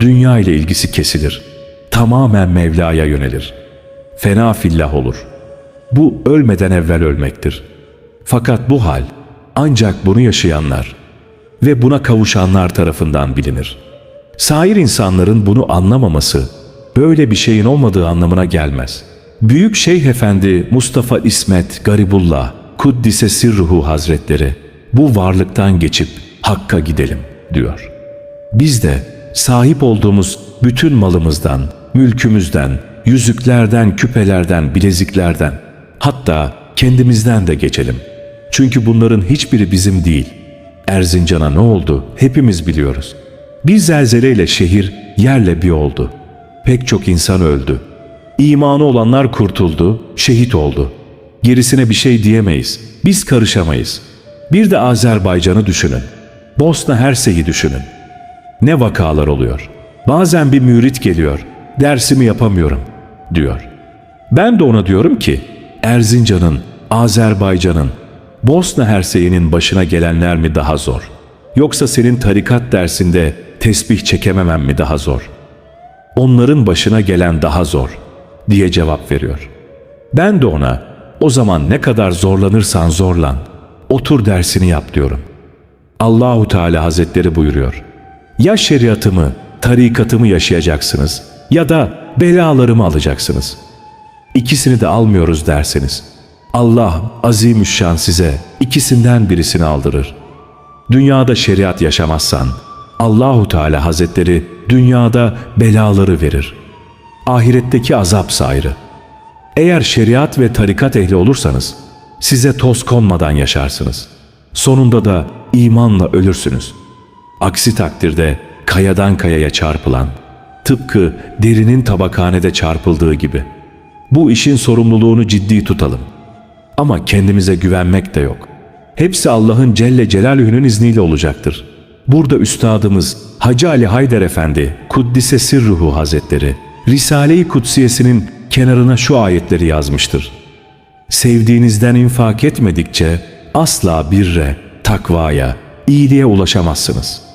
dünya ile ilgisi kesilir. Tamamen Mevla'ya yönelir. Fena fillah olur. Bu ölmeden evvel ölmektir. Fakat bu hal ancak bunu yaşayanlar ve buna kavuşanlar tarafından bilinir. Sair insanların bunu anlamaması böyle bir şeyin olmadığı anlamına gelmez. Büyük Şeyh Efendi Mustafa İsmet Garibullah Kuddise Sirruhu Hazretleri bu varlıktan geçip Hakk'a gidelim diyor. Biz de sahip olduğumuz bütün malımızdan, mülkümüzden, yüzüklerden, küpelerden, bileziklerden, hatta kendimizden de geçelim. Çünkü bunların hiçbiri bizim değil. Erzincan'a ne oldu hepimiz biliyoruz. Bir zelzeleyle şehir yerle bir oldu. Pek çok insan öldü. İmanı olanlar kurtuldu, şehit oldu. Gerisine bir şey diyemeyiz. Biz karışamayız. Bir de Azerbaycan'ı düşünün. Bosna Hersey'i düşünün. Ne vakalar oluyor. Bazen bir mürit geliyor. Dersimi yapamıyorum diyor. Ben de ona diyorum ki Erzincan'ın, Azerbaycan'ın, Bosna Hersey'inin başına gelenler mi daha zor? Yoksa senin tarikat dersinde tesbih çekememem mi daha zor? Onların başına gelen daha zor diye cevap veriyor. Ben de ona o zaman ne kadar zorlanırsan zorlan. Otur dersini yap diyorum. Allahu Teala Hazretleri buyuruyor. Ya şeriatımı, tarikatımı yaşayacaksınız ya da belalarımı alacaksınız. İkisini de almıyoruz derseniz. Allah azimüşşan size ikisinden birisini aldırır. Dünyada şeriat yaşamazsan Allahu Teala Hazretleri dünyada belaları verir. Ahiretteki azap sayrı. Eğer şeriat ve tarikat ehli olursanız size toz konmadan yaşarsınız. Sonunda da imanla ölürsünüz. Aksi takdirde kayadan kayaya çarpılan, tıpkı derinin tabakhanede çarpıldığı gibi. Bu işin sorumluluğunu ciddi tutalım. Ama kendimize güvenmek de yok. Hepsi Allah'ın Celle Celaluhu'nun izniyle olacaktır. Burada üstadımız Hacı Ali Haydar Efendi Kuddise Sirruhu Hazretleri Risale-i Kutsiyesinin kenarına şu ayetleri yazmıştır. Sevdiğinizden infak etmedikçe asla birre, takvaya, iyiliğe ulaşamazsınız.''